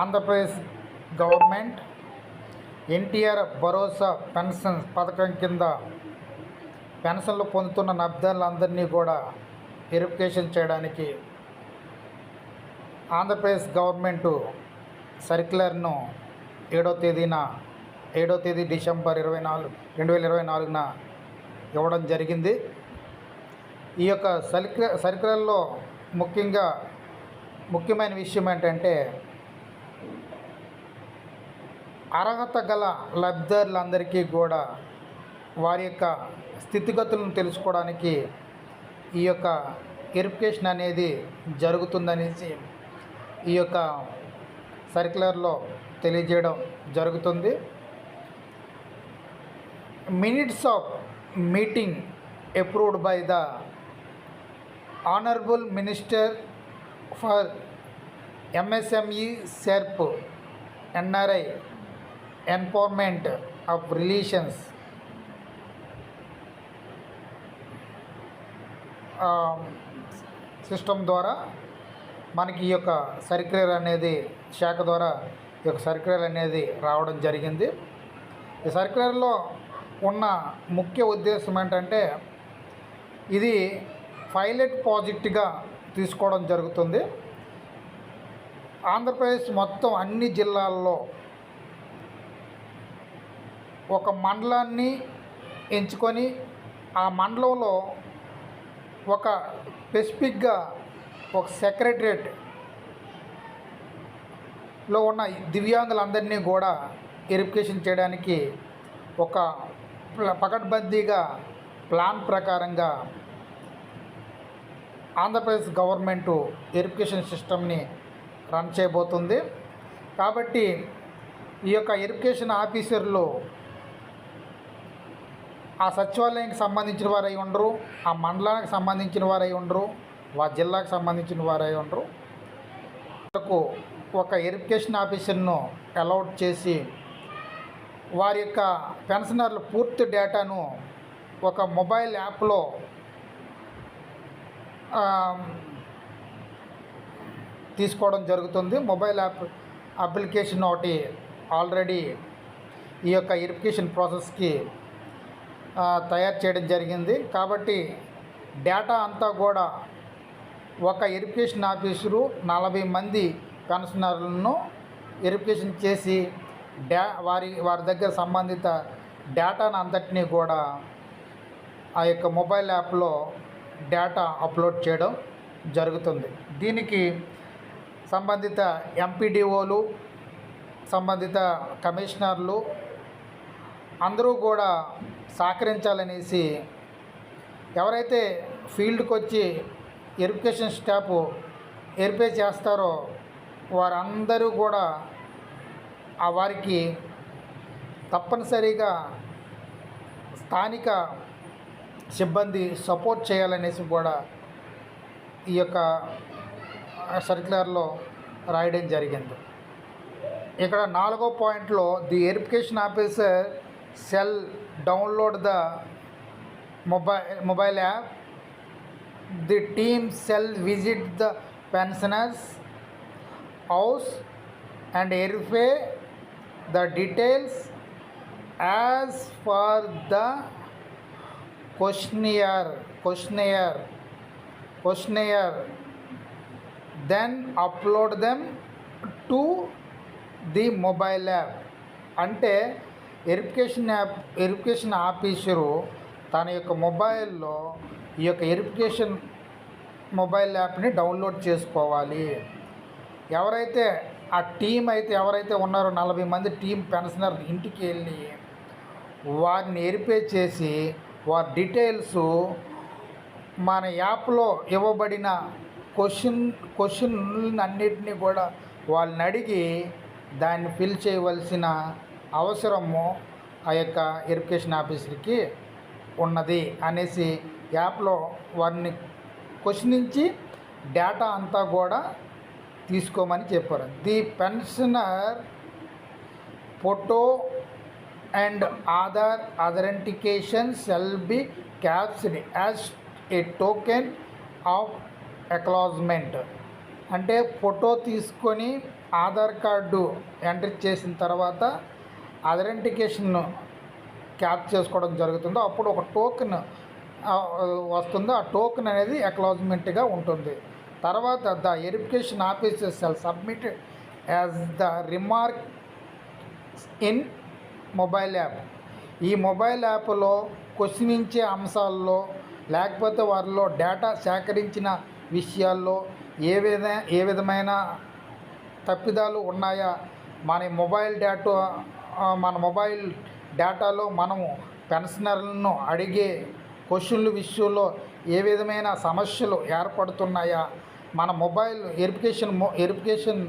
Andhra Pradesh government NTR భరోసా pension పథకం కింద పెన్షన్లు పొందుతున్న నబ్దాలందరినీ కూడా వెరిఫికేషన్ చేయడానికి ఆంధ్రప్రదేశ్ గవర్నమెంటు సర్క్యులర్ను ఏడో తేదీన ఏడో తేదీ డిసెంబర్ ఇరవై నాలుగు రెండు వేల ఇరవై నాలుగున ఇవ్వడం జరిగింది ఈ యొక్క సర్క్యులర్లో ముఖ్యంగా ముఖ్యమైన విషయం ఏంటంటే అర్హత గల లబ్ధిదారులందరికీ కూడా వారి యొక్క స్థితిగతులను తెలుసుకోవడానికి ఈ యొక్క వెరిఫికేషన్ అనేది జరుగుతుందనేసి ఈ యొక్క సర్క్యులర్లో తెలియజేయడం జరుగుతుంది minutes of meeting approved by the honourable minister for MSME SERP NRI empowerment of relations system ద్వారా మనకి ఈ యొక్క సర్క్యులర్ అనేది శాఖ ద్వారా ఈ యొక్క సర్క్యులర్ అనేది రావడం జరిగింది ఈ సర్క్యులర్లో ఉన్న ముఖ్య ఉద్దేశం ఏంటంటే ఇది పైలట్ ప్రాజెక్ట్గా తీసుకోవడం జరుగుతుంది ఆంధ్రప్రదేశ్ మొత్తం అన్ని జిల్లాల్లో ఒక మండలాన్ని ఎంచుకొని ఆ మండలంలో ఒక స్పెసిఫిక్గా ఒక సెక్రటరేట్ లో ఉన్న దివ్యాంగులందరినీ కూడా వెరిఫికేషన్ చేయడానికి ఒక పకడ్బందీగా ప్లాన్ ప్రకారంగా ఆంధ్రప్రదేశ్ గవర్నమెంటు వెరిఫికేషన్ సిస్టమ్ని రన్ చేయబోతుంది కాబట్టి ఈ యొక్క ఎరిఫికేషన్ ఆఫీసర్లు ఆ సచివాలయానికి సంబంధించిన వారు అయి ఉండరు ఆ మండలానికి సంబంధించిన వారు అయి ఉండరు ఆ జిల్లాకు సంబంధించిన వారు అయి ఉండరు వాళ్ళకు ఒక ఎరిఫికేషన్ ఆఫీసర్ను అలౌట్ చేసి వారి యొక్క పెన్షనర్ల పూర్తి డేటాను ఒక మొబైల్ యాప్లో తీసుకోవడం జరుగుతుంది మొబైల్ యాప్ అప్లికేషన్ ఒకటి ఆల్రెడీ ఈ యొక్క ఎరిఫికేషన్ ప్రాసెస్కి తయారు చేయడం జరిగింది కాబట్టి డేటా అంతా కూడా ఒక ఎరిఫికేషన్ ఆఫీసరు నలభై మంది కన్సనర్లను ఎరిఫికేషన్ చేసి డా వారి వారి దగ్గర సంబంధిత డేటాను అంతటినీ కూడా ఆ యొక్క మొబైల్ యాప్లో డేటా అప్లోడ్ చేయడం జరుగుతుంది దీనికి సంబంధిత ఎంపీడీఓలు సంబంధిత కమిషనర్లు అందరూ కూడా సహకరించాలనేసి ఎవరైతే ఫీల్డ్కి వచ్చి ఎరిఫికేషన్ స్టాఫ్ ఎరిపే చేస్తారో వారందరూ కూడా ఆ వారికి తప్పనిసరిగా స్థానిక సిబ్బంది సపోర్ట్ చేయాలనేసి కూడా ఈ యొక్క సర్క్యులర్లో రాయడం జరిగింది ఇక్కడ నాలుగో పాయింట్లో the verification officer shall download the mobile app. The team shall visit the pensioners' house and verify the details as per the questionnaire. Then upload them to the mobile app. Ante verification app verification officer తన యొక్క మొబైల్లో ఈ యొక్క verification mobile యాప్ని download చేసుకోవాలి ఎవరైతే ఆ team అయితే ఎవరైతే ఉన్నారో నలభై మంది టీం పెన్షనర్ ఇంటికి వెళ్ళి వారిని ఎరిపే చేసి వారి డీటెయిల్స్ మన యాప్లో ఇవ్వబడిన క్వశ్చన్ క్వశ్చన్లన్నింటినీ కూడా వాళ్ళని అడిగి దాన్ని ఫిల్ చేయవలసిన అవసరము ఆ యొక్క ఎడ్యుకేషన్ ఆఫీసర్కి ఉన్నది అనేసి యాప్లో వారిని క్వశ్చనించి డేటా అంతా కూడా తీసుకోమని చెప్పారు the pensioner photo and Aadhaar authentication shall be captured as a token of acknowledgement అంటే ఫోటో తీసుకొని ఆధార్ కార్డు ఎంటర్ చేసిన తర్వాత అథెంటికేషన్ క్యాప్ చేసుకోవడం జరుగుతుందో అప్పుడు ఒక టోకెన్ వస్తుందో ఆ టోకెన్ అనేది అక్లాజ్మెంట్గా ఉంటుంది తర్వాత the verification officer shall submit as the remark in mobile app ఈ మొబైల్ యాప్లో క్వశ్చనించే అంశాల్లో లేకపోతే వారిలో డేటా సేకరించిన విషయాల్లో ఏ విధ ఏ విధమైన తప్పిదాలు ఉన్నాయా మన మొబైల్ డేటా మన మొబైల్ డేటాలో మనము పెన్షనర్లను అడిగే క్వశ్చన్ల విషయంలో ఏ విధమైన సమస్యలు ఏర్పడుతున్నాయా మన మొబైల్ వెరిఫికేషన్ వెరిఫికేషన్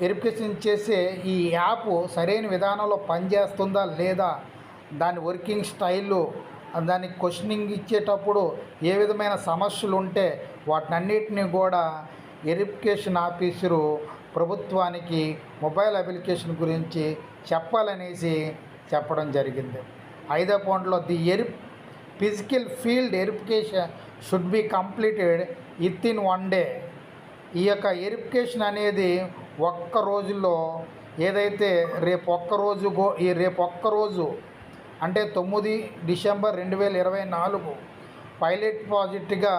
వెరిఫికేషన్ చేసే ఈ యాప్ సరైన విధానంలో పనిచేస్తుందా లేదా దాని వర్కింగ్ స్టైలు దానికి క్వశ్చనింగ్ ఇచ్చేటప్పుడు ఏ విధమైన సమస్యలు ఉంటే వాటిని అన్నిటినీ కూడా వెరిఫికేషన్ ఆఫీసరు ప్రభుత్వానికి మొబైల్ అప్లికేషన్ గురించి చెప్పాలనేసి చెప్పడం జరిగింది ఐదో పాయింట్లో the ఎరి physical field verification should be completed within one day ఈ యొక్క ఎరిఫికేషన్ అనేది ఒక్క రోజుల్లో ఏదైతే రేపు ఒక్కరోజు గో ఈ రేపు ఒక్కరోజు అంటే తొమ్మిది డిసెంబర్ రెండు వేల ఇరవై నాలుగు పైలట్ ప్రాజెక్టుగా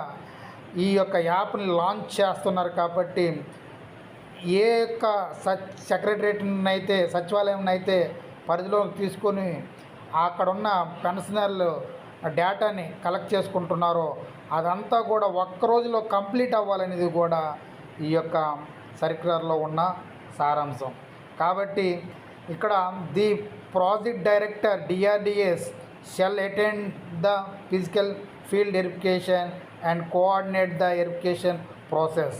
ఈ యొక్క యాప్ని లాంచ్ చేస్తున్నారు కాబట్టి ఏ యొక్క సచ్ సెక్రటరేట్నైతే సచివాలయంనైతే పరిధిలోకి తీసుకొని అక్కడున్న పెన్షనర్లు డేటాని కలెక్ట్ చేసుకుంటున్నారో అదంతా కూడా ఒక్క రోజులో కంప్లీట్ అవ్వాలనేది కూడా ఈ యొక్క సర్క్యులర్లో ఉన్న సారాంశం కాబట్టి ఇక్కడ the project director DRDAs shall attend the physical field verification and coordinate the verification process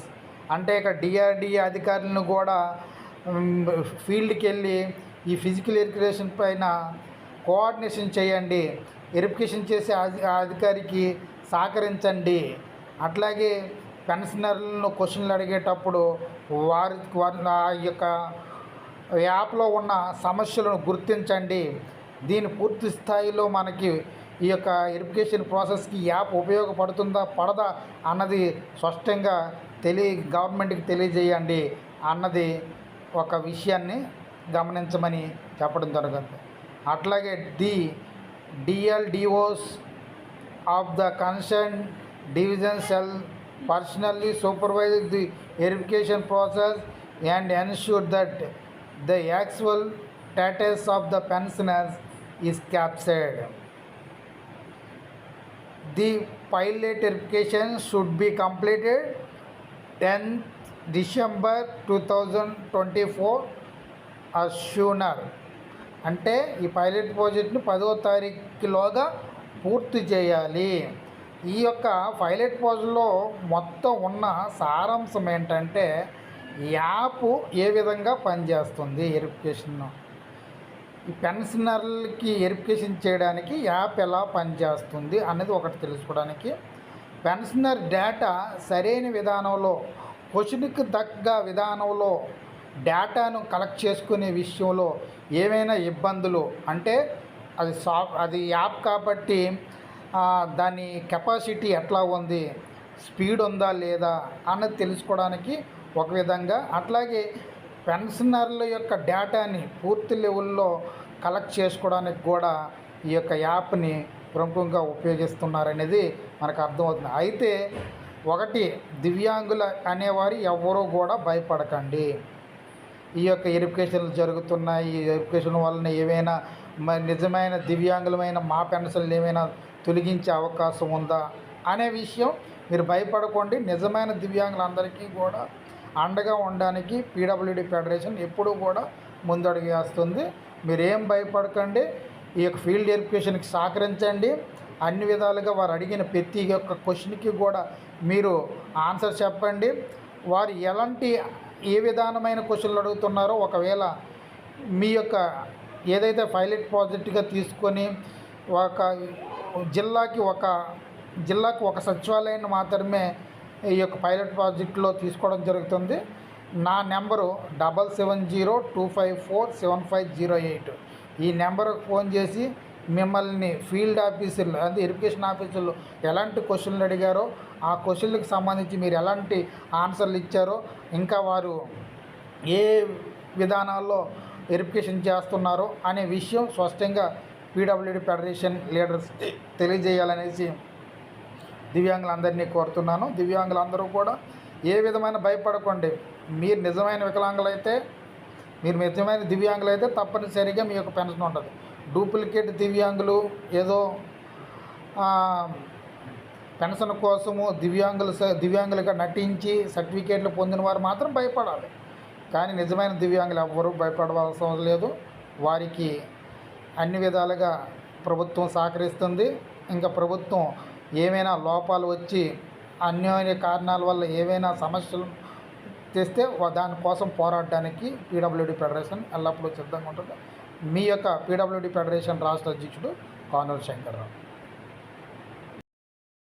అంటే ఇక డిఆర్డిఏ అధికారులను కూడా ఫీల్డ్కి వెళ్ళి ఈ ఫిజికల్ ఎడ్యుకేషన్ పైన కోఆర్డినేషన్ చేయండి ఎరిఫికేషన్ చేసే అధికారికి సహకరించండి అట్లాగే పెన్షనర్లను క్వశ్చన్లు అడిగేటప్పుడు వారి ఆ యొక్క యాప్లో ఉన్న సమస్యలను గుర్తించండి దీని పూర్తి స్థాయిలో మనకి ఈ యొక్క ఎరిఫికేషన్ ప్రాసెస్కి యాప్ ఉపయోగపడుతుందా పడదా అన్నది స్పష్టంగా తెలియ గవర్నమెంట్కి తెలియజేయండి అన్నది ఒక విషయాన్ని గమనించమని చెప్పడం జరుగుతుంది అట్లాగే the DLDOs of the concerned division shall personally supervise the verification process and ensure that the actual status of the pensioners is captured the pilot verification should be completed tenth December two thousand twenty four అశ్యూనర్ అంటే ఈ pilot ప్రాజెక్ట్ని పదో తారీఖులోగా పూర్తి చేయాలి ఈ యొక్క pilot ప్రాజెక్ట్లో మొత్తం ఉన్న సారాంశం ఏంటంటే యాప్ ఏ విధంగా పనిచేస్తుంది వెరిఫికేషన్ ఈ పెన్షనర్లకి వెరిఫికేషన్ చేయడానికి యాప్ ఎలా పనిచేస్తుంది అనేది ఒకటి తెలుసుకోవడానికి పెన్షనర్ డేటా సరైన విధానంలో క్వశ్చన్కి తగ్గ విధానంలో డేటాను కలెక్ట్ చేసుకునే విషయంలో ఏమైనా ఇబ్బందులు అంటే అది సా అది యాప్ కాబట్టి దాని కెపాసిటీ ఎట్లా ఉంది స్పీడ్ ఉందా లేదా అన్నది తెలుసుకోవడానికి ఒక విధంగా అట్లాగే పెన్షనర్ల యొక్క డేటాని పూర్తి లెవెల్లో కలెక్ట్ చేసుకోవడానికి కూడా ఈ యొక్క యాప్ని ప్రముఖంగా ఉపయోగిస్తున్నారనేది మనకు అర్థమవుతుంది అయితే ఒకటి దివ్యాంగుల అనేవారు ఎవరూ కూడా భయపడకండి ఈ యొక్క ఎడ్యుకేషన్లు జరుగుతున్నాయి ఈ ఎడ్యుకేషన్ వలన ఏమైనా నిజమైన దివ్యాంగులమైన మా పెన్షన్లు ఏమైనా తొలగించే అవకాశం ఉందా అనే విషయం మీరు భయపడకండి నిజమైన దివ్యాంగులందరికీ కూడా అండగా ఉండడానికి పీడబ్ల్యూడి ఫెడరేషన్ ఎప్పుడూ కూడా ముందడుగు వేస్తుంది మీరేం భయపడకండి ఈ యొక్క ఫీల్డ్ ఎడ్యుకేషన్కి సహకరించండి అన్ని విధాలుగా వారు అడిగిన ప్రతి యొక్క క్వశ్చన్కి కూడా మీరు ఆన్సర్ చెప్పండి వారు ఎలాంటి ఏ విధానమైన క్వశ్చన్లు అడుగుతున్నారో ఒకవేళ మీ యొక్క ఏదైతే పైలట్ ప్రాజెక్టుగా తీసుకొని ఒక జిల్లాకి ఒక జిల్లాకు ఒక సచివాలయాన్ని మాత్రమే ఈ యొక్క పైలట్ ప్రాజెక్టులో తీసుకోవడం జరుగుతుంది నా number double seven zero two five four seven five zero eight ఈ నెంబర్కి ఫోన్ చేసి మిమ్మల్ని ఫీల్డ్ ఆఫీసుల్లో అంటే ఇరిగేషన్ ఆఫీసుల్లో ఎలాంటి క్వశ్చన్లు అడిగారో ఆ క్వశ్చన్లకు సంబంధించి మీరు ఎలాంటి ఆన్సర్లు ఇచ్చారో ఇంకా వారు ఏ విధానాల్లో వెరిఫికేషన్ చేస్తున్నారో అనే విషయం స్పష్టంగా పీడబ్ల్యూడి ఫెడరేషన్ లీడర్స్ తెలియజేయాలనేసి దివ్యాంగులందరినీ కోరుతున్నాను దివ్యాంగులందరూ కూడా ఏ విధమైన భయపడకండి మీరు నిజమైన వికలాంగులైతే మీరు నిజమైన దివ్యాంగులు అయితే తప్పనిసరిగా మీ యొక్క పెన్షన్ ఉండదు డూప్లికేట్ దివ్యాంగులు ఏదో పెన్షన్ కోసము దివ్యాంగులు దివ్యాంగులుగా నటించి సర్టిఫికేట్లు పొందిన వారు మాత్రం భయపడాలి కానీ నిజమైన దివ్యాంగులు ఎవ్వరూ భయపడవలసిన లేదు వారికి అన్ని విధాలుగా ప్రభుత్వం సహకరిస్తుంది ఇంకా ప్రభుత్వం ఏమైనా లోపాలు వచ్చి అన్యోన్య కారణాల వల్ల ఏవైనా సమస్యలు తెస్తే దానికోసం పోరాడడానికి పీడబ్ల్యూడి ఫెడరేషన్ ఎల్లప్పుడూ సిద్ధంగా ఉంటుంది మీ యొక్క పీడబ్ల్యూడి ఫెడరేషన్ రాష్ట్ర అధ్యక్షుడు కానూరు శంకర్రావు